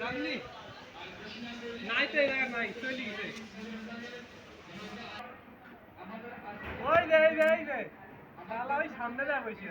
জানলি নাই তো এই নাই, চলে গেছে। ওই রে রে রে শালা, ওই সামনে যা বসে।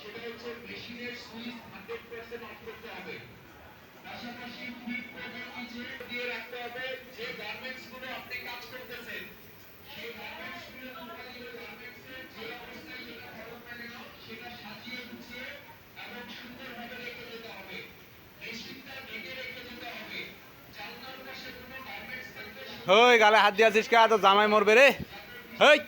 সেটা হচ্ছে মেশিনের সুইচ হান্ড্রেড পার্সেন্ট অফ করতে হবে। পাশাপাশি ফিট প্রোগ্রাম দিয়ে রাখতে হবে যে গার্মেন্টসগুলো আপনি কাজ করতেছেন, সেই গার্মেন্টস ওই গালে হাত দিয়ে আছিস কে? তো জামাই মরবে রে। হেই।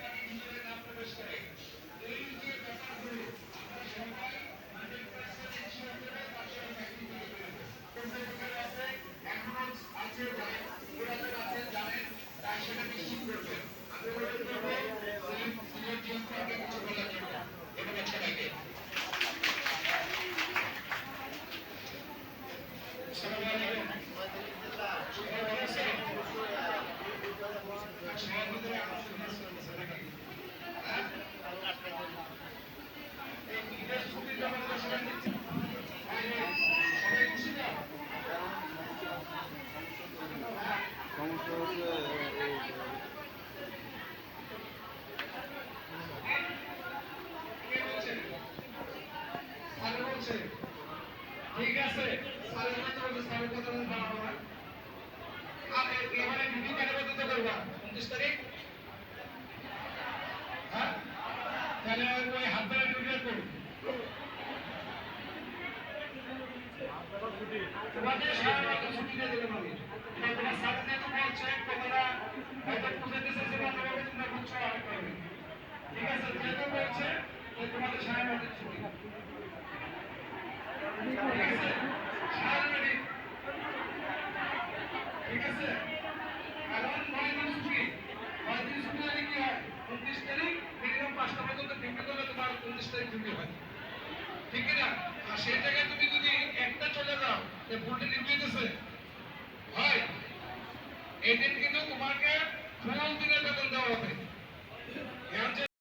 স্যার বলছে ঠিক আছে স্যারের কথা বাড়াবো না আর এবারে মিটিং কেন বলতে করবা উনত্রিশ তারিখ হ্যাঁ তাহলে হাত ধরে ডিউটি করুন তোমাদের সারা ছুটি দিয়ে দিলাম আমি তোমার বুঝাতে চাইছে না তোমাকে তোমরা বুঝছ আমি করবে ঠিক আছে যেহেতু বলছে তো তোমাদের সারা রাত ছুটি ঠিক আছে এখন নয় দিন ছুটি নয় দিন ছুটি হলে কি হয় উনত্রিশ তারিখ মিনিমাম পাঁচটা পর্যন্ত ডিউটি করলে তোমার উনত্রিশ তারিখ না আর সেই জায়গায় তুমি যদি একটা চলে যাও, যে ভুলটা ডিউটি কিন্তু তোমাকে ফুল দিনের বেতন দেওয়া হবে?